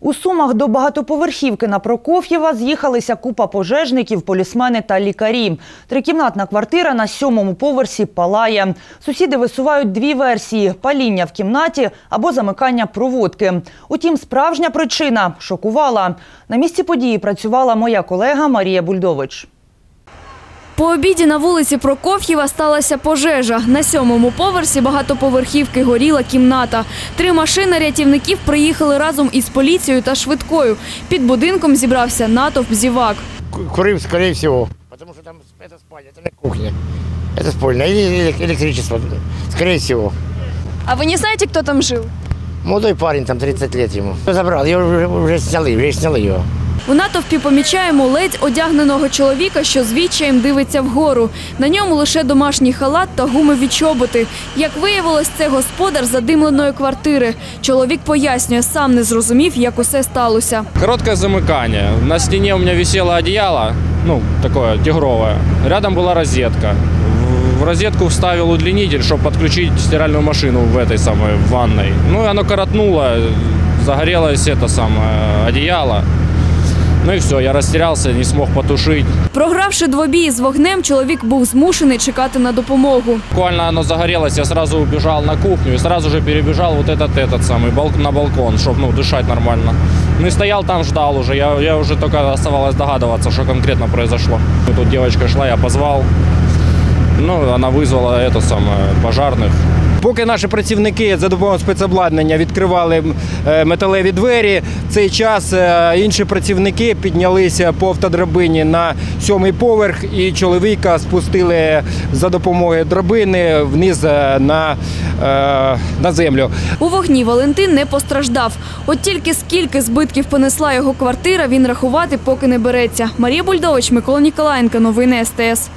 У Сумах до багатоповерхівки на Прокоф'єва з'їхалися купа пожежників, полісмени та лікарі. Трикімнатна квартира на сьомому поверсі палає. Сусіди висувають дві версії – паління в кімнаті або замикання проводки. Утім, справжня причина – шокувала. На місці події працювала моя колега Марія Бульдович. По обіді на вулиці Прокоф'єва сталася пожежа. На сьомому поверсі багатоповерхівки горіла кімната. Три машини рятівників приїхали разом із поліцією та швидкою. Під будинком зібрався натовп зівак. Ку- Курил, скорее всего. Потому что там это спальня, это не кухня. Это спальня или эле- электричество, скорее всего. А ви не знаєте, хто там жив? Молодой парень, там 30 лет ему. Забрал, его уже, уже сняли, уже сняли его. У натовпі помічаємо ледь одягненого чоловіка, що з відчаєм дивиться вгору. На ньому лише домашній халат та гумові чоботи. Як виявилось, це господар задимленої квартири. Чоловік пояснює, сам не зрозумів, як усе сталося. Короткое замыкание. На стене у меня висело одеяло, ну, такое тигровое. Рядом была розетка. В- В розетку вставил удлинитель, чтобы подключить стиральную машину в этой самой в ванной. Ну и оно коротнуло, загорелось это самое одеяло. Ну и все, я растерялся, не смог потушить. Програвши двобій з вогнем, чоловік був змушений чекати на допомогу. Буквально оно загорелось, я сразу убежал на кухню и сразу же перебежал вот этот, этот самый бал- на балкон, чтобы ну, дышать нормально. Ну и стоял там, ждал уже. Я, я уже только оставалось догадываться, что конкретно произошло. Ну, Тут девочка шла, я позвал. Ну, она вызвала это самое, пожарных. Поки наші працівники за допомогою спецобладнання відкривали е, металеві двері, в цей час е, інші працівники піднялися по автодрабині на сьомий поверх і чоловіка спустили за допомогою драбини вниз е, на, на землю. У вогні Валентин не постраждав. От тільки скільки збитків понесла його квартира, він рахувати поки не береться. Марія Бульдович, Микола Ніколаєнко. Новини СТС.